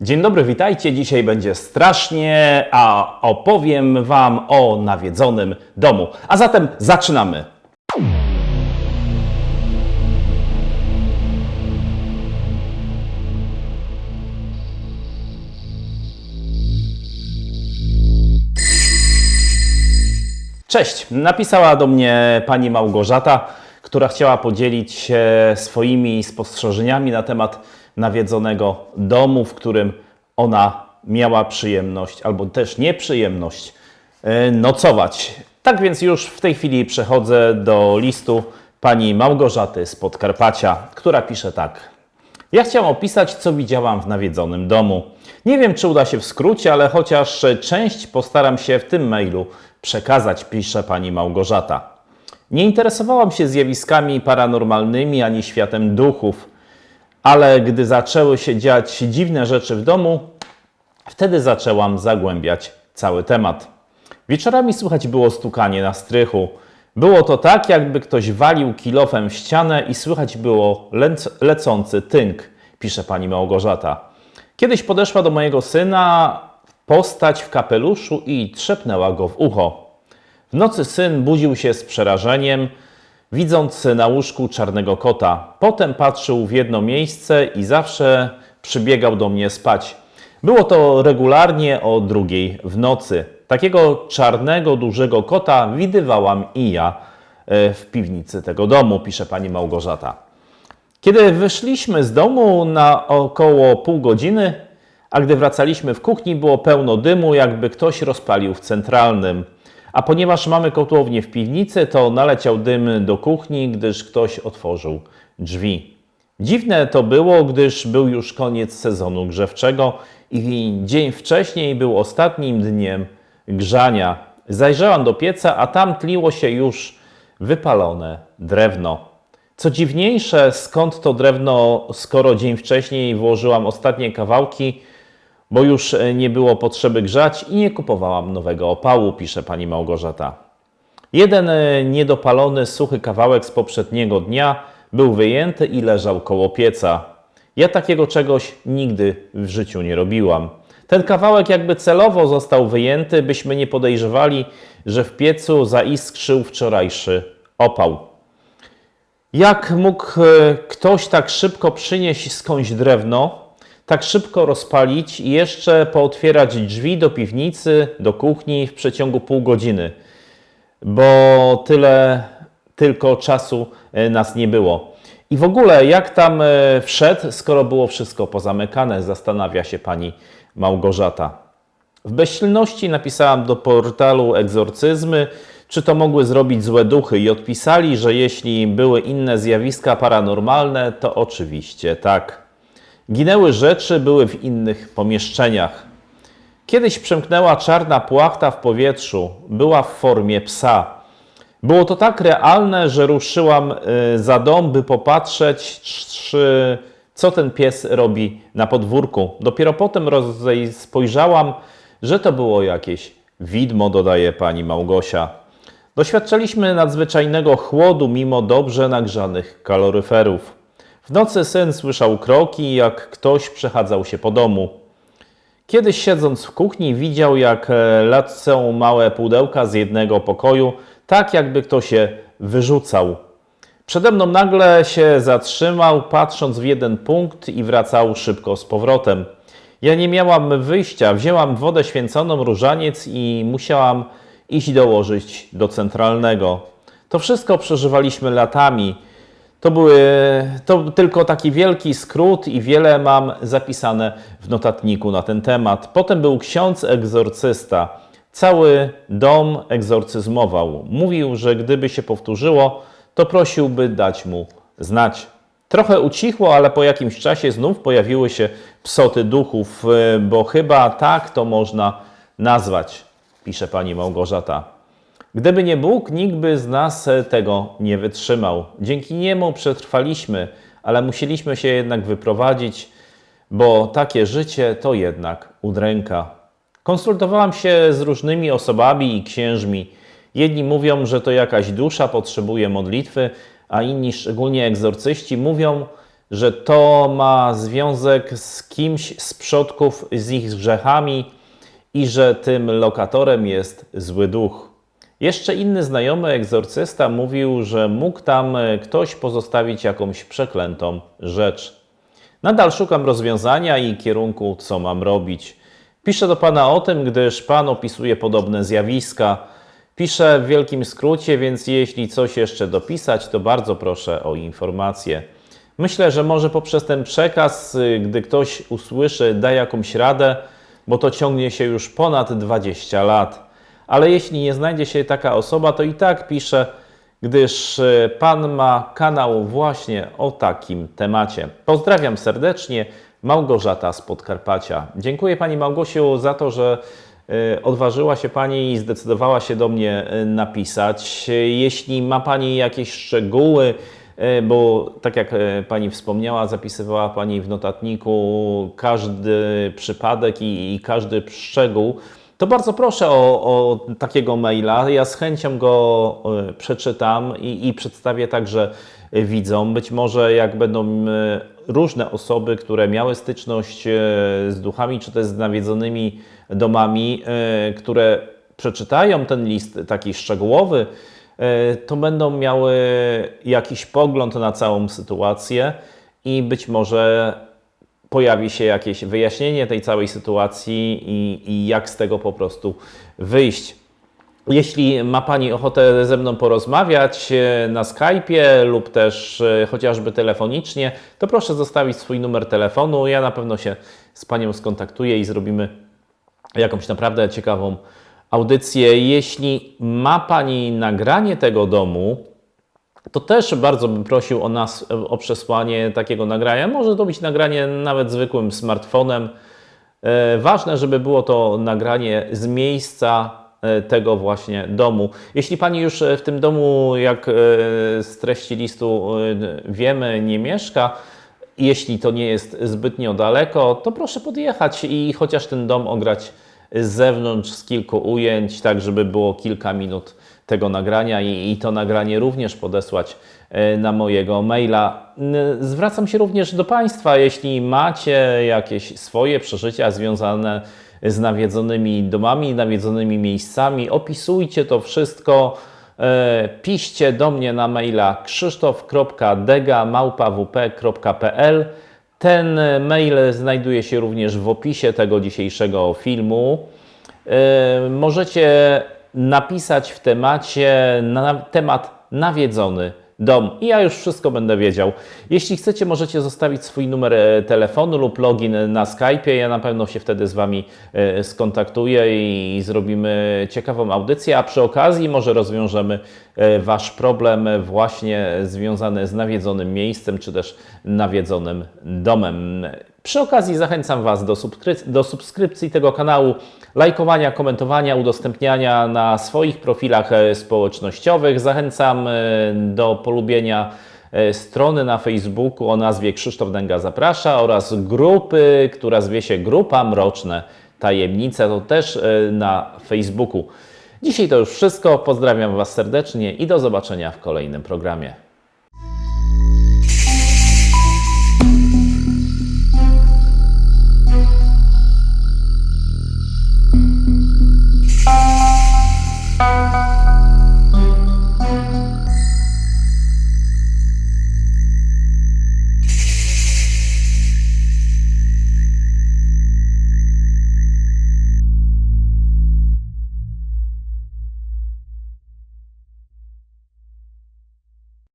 Dzień dobry, witajcie. Dzisiaj będzie strasznie, a opowiem Wam o nawiedzonym domu. A zatem zaczynamy. Cześć, napisała do mnie pani Małgorzata, która chciała podzielić się swoimi spostrzeżeniami na temat nawiedzonego domu, w którym ona miała przyjemność albo też nieprzyjemność e, nocować. Tak więc już w tej chwili przechodzę do listu pani Małgorzaty z Podkarpacia, która pisze tak. Ja chciałam opisać, co widziałam w nawiedzonym domu. Nie wiem, czy uda się w skrócie, ale chociaż część postaram się w tym mailu przekazać, pisze pani Małgorzata. Nie interesowałam się zjawiskami paranormalnymi ani światem duchów, ale gdy zaczęły się dziać dziwne rzeczy w domu, wtedy zaczęłam zagłębiać cały temat. Wieczorami słychać było stukanie na strychu. Było to tak, jakby ktoś walił kilofem w ścianę i słychać było lec- lecący tynk, pisze pani Małgorzata. Kiedyś podeszła do mojego syna postać w kapeluszu i trzepnęła go w ucho. W nocy syn budził się z przerażeniem, widząc na łóżku czarnego kota. Potem patrzył w jedno miejsce i zawsze przybiegał do mnie spać. Było to regularnie o drugiej w nocy. Takiego czarnego, dużego kota widywałam i ja e, w piwnicy tego domu, pisze pani Małgorzata. Kiedy wyszliśmy z domu na około pół godziny, a gdy wracaliśmy w kuchni, było pełno dymu, jakby ktoś rozpalił w centralnym. A ponieważ mamy kotłownię w piwnicy, to naleciał dym do kuchni, gdyż ktoś otworzył drzwi. Dziwne to było, gdyż był już koniec sezonu grzewczego i dzień wcześniej był ostatnim dniem grzania. Zajrzałam do pieca, a tam tliło się już wypalone drewno. Co dziwniejsze, skąd to drewno, skoro dzień wcześniej włożyłam ostatnie kawałki, bo już e, nie było potrzeby grzać i nie kupowałam nowego opału, pisze pani Małgorzata. Jeden e, niedopalony, suchy kawałek z poprzedniego dnia był wyjęty i leżał koło pieca. Ja takiego czegoś nigdy w życiu nie robiłam. Ten kawałek jakby celowo został wyjęty, byśmy nie podejrzewali, że w piecu zaiskrzył wczorajszy opał. Jak mógł e, ktoś tak szybko przynieść skądś drewno, tak szybko rozpalić i jeszcze pootwierać drzwi do piwnicy, do kuchni w przeciągu pół godziny? Bo tyle tylko czasu e, nas nie było. I w ogóle jak tam e, wszedł, skoro było wszystko pozamykane, zastanawia się pani Małgorzata. W bezsilności napisałam do portalu Egzorcyzmy, czy to mogły zrobić złe duchy, i odpisali, że jeśli były inne zjawiska paranormalne, to oczywiście tak. Ginęły rzeczy, były w innych pomieszczeniach. Kiedyś przemknęła czarna płachta w powietrzu, była w formie psa. Było to tak realne, że ruszyłam y, za dom, by popatrzeć, czy, co ten pies robi na podwórku. Dopiero potem spojrzałam, że to było jakieś widmo, dodaje pani Małgosia. Doświadczyliśmy nadzwyczajnego chłodu mimo dobrze nagrzanych kaloryferów. W nocy syn słyszał kroki, jak ktoś przechadzał się po domu. Kiedyś siedząc w kuchni widział, jak e, lecą małe pudełka z jednego pokoju, tak jakby ktoś je wyrzucał. Przede mną nagle się zatrzymał, patrząc w jeden punkt i wracał szybko z powrotem. Ja nie miałam wyjścia, wzięłam wodę święconą, różaniec i musiałam iść dołożyć do centralnego. To wszystko przeżywaliśmy latami. To, były, to tylko taki wielki skrót i wiele mam zapisane w notatniku na ten temat. Potem był ksiądz egzorcysta. Cały dom egzorcyzmował. Mówił, że gdyby się powtórzyło, to prosiłby dać mu znać. Trochę ucichło, ale po jakimś czasie znów pojawiły się psoty duchów, y, bo chyba tak to można nazwać, pisze pani Małgorzata. Gdyby nie Bóg, nikt by z nas e, tego nie wytrzymał. Dzięki niemu przetrwaliśmy, ale musieliśmy się jednak wyprowadzić, bo takie życie to jednak udręka. Konsultowałam się z różnymi osobami i księżmi. Jedni mówią, że to jakaś dusza potrzebuje modlitwy, a inni, szczególnie egzorcyści, mówią, że to ma związek z kimś z przodków, z ich grzechami i że tym lokatorem jest zły duch. Jeszcze inny znajomy egzorcysta mówił, że mógł tam e, ktoś pozostawić jakąś przeklętą rzecz. Nadal szukam rozwiązania i kierunku, co mam robić. Piszę do Pana o tym, gdyż Pan opisuje podobne zjawiska. Piszę w wielkim skrócie, więc jeśli coś jeszcze dopisać, to bardzo proszę o informację. Myślę, że może poprzez ten przekaz, y, gdy ktoś usłyszy, da jakąś radę, bo to ciągnie się już ponad 20 lat. Ale jeśli nie znajdzie się taka osoba, to i tak piszę, gdyż y, Pan ma kanał właśnie o takim temacie. Pozdrawiam serdecznie, Małgorzata z Podkarpacia. Dziękuję Pani Małgosiu za to, że y, odważyła się Pani i zdecydowała się do mnie y, napisać. Jeśli ma Pani jakieś szczegóły, bo tak jak Pani wspomniała, zapisywała Pani w notatniku każdy przypadek i, i każdy szczegół, to bardzo proszę o, o takiego maila. Ja z chęcią go y, przeczytam i, i przedstawię także y, widzom. Być może jak będą y, różne osoby, które miały styczność z duchami, czy też z nawiedzonymi domami, które przeczytają ten list taki szczegółowy, to będą miały jakiś pogląd na całą sytuację i być może pojawi się jakieś wyjaśnienie tej całej sytuacji i, i jak z tego po prostu wyjść. Jeśli ma Pani ochotę ze mną porozmawiać e, na Skype'ie lub też e, chociażby telefonicznie, to proszę zostawić swój numer telefonu. Ja na pewno się z Panią skontaktuję i zrobimy jakąś naprawdę ciekawą audycję. Jeśli ma Pani nagranie tego domu, to też bardzo bym prosił o nas, o przesłanie takiego nagrania. Może to być nagranie nawet zwykłym smartfonem. E, Ważne, żeby było to nagranie z miejsca e, tego właśnie domu. Jeśli Pani już w tym domu, jak e, z treści listu e, wiemy, nie mieszka, jeśli to nie jest zbytnio daleko, to proszę podjechać i chociaż ten dom ograć z zewnątrz z kilku ujęć, tak żeby było kilka minut tego nagrania i, i to nagranie również podesłać e, na mojego maila. Zwracam się również do Państwa, jeśli macie jakieś swoje przeżycia związane z nawiedzonymi domami, nawiedzonymi miejscami, opisujcie to wszystko. E, Piszcie do mnie na maila krzysztof.dega.wp.pl Ten mail znajduje się również w opisie tego dzisiejszego filmu. E, Możecie napisać w temacie na temat nawiedzony dom i ja już wszystko będę wiedział. Jeśli chcecie, możecie zostawić swój numer e, telefonu lub login na Skype'ie. Ja na pewno się wtedy z Wami e, skontaktuję i zrobimy ciekawą audycję, a przy okazji może rozwiążemy e, Wasz problem właśnie związany z nawiedzonym miejscem czy też nawiedzonym domem. Przy okazji zachęcam Was do, do subskrypcji tego kanału, lajkowania, komentowania, udostępniania na swoich profilach e, społecznościowych. Zachęcam e, do polubienia e, strony na Facebooku o nazwie Krzysztof Dęga Zaprasza oraz grupy, która zwie się Grupa Mroczne Tajemnice, to też na Facebooku. Dzisiaj to już wszystko. Pozdrawiam Was serdecznie i do zobaczenia w kolejnym programie.